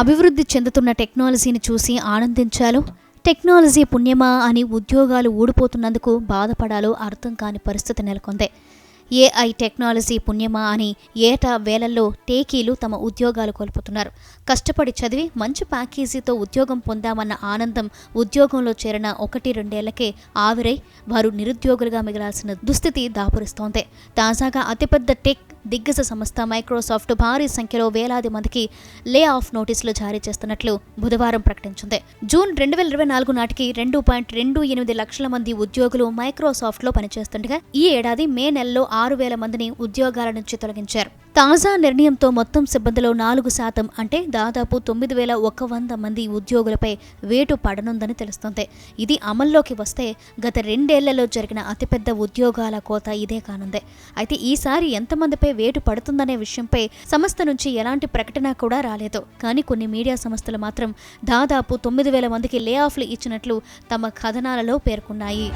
అభివృద్ధి చెందుతున్న టెక్నాలజీని చూసి ఆనందించాలో? టెక్నాలజీ పుణ్యమా అని ఉద్యోగాలు ఊడిపోతున్నందుకు బాధపడాలో అర్థం కాని పరిస్థితి నెలకొంది. ఏఐ టెక్నాలజీ పుణ్యమా అని ఏటా వేలల్లో టేకీలు తమ ఉద్యోగాలు కోల్పోతున్నారు. కష్టపడి చదివి మంచి ప్యాకేజీతో ఉద్యోగం పొందామన్న ఆనందం ఉద్యోగంలో చేరిన ఒకటి రెండేళ్ళకే ఆవిరై వారు నిరుద్యోగులుగా మిగలాల్సిన దుస్థితి దాపురిస్తోంది. తాజాగా అతిపెద్ద టెక్ దిగ్గజ సంస్థ మైక్రోసాఫ్ట్ భారీ సంఖ్యలో వేలాది మందికి లే ఆఫ్ నోటీసులు జారీ చేస్తున్నట్లు బుధవారం ప్రకటించింది. జూన్ రెండు వేల ఇరవై నాలుగు నాటికి రెండు పాయింట్ రెండు ఎనిమిది లక్షల మంది ఉద్యోగులు మైక్రోసాఫ్ట్లో పనిచేస్తుండగా ఈ ఏడాది మే నెలలో ఆరు వేల మందిని ఉద్యోగాల నుంచి తొలగించారు. తాజా నిర్ణయంతో మొత్తం సిబ్బందిలో నాలుగు శాతం అంటే దాదాపు తొమ్మిది వేల ఒక వంద మంది ఉద్యోగులపై వేటు పడనుందని తెలుస్తోంది. ఇది అమల్లోకి వస్తే గత రెండేళ్ళలో జరిగిన అతిపెద్ద ఉద్యోగాల కోత ఇదే కానుంది. అయితే ఈసారి ఎంతమందిపై వేటు పడుతుందనే విషయంపై సంస్థ నుంచి ఎలాంటి ప్రకటన కూడా రాలేదు. కానీ కొన్ని మీడియా సంస్థలు మాత్రం దాదాపు తొమ్మిది వేల మందికి లే ఆఫ్లు ఇచ్చినట్లు తమ కథనాలలో పేర్కొన్నాయి.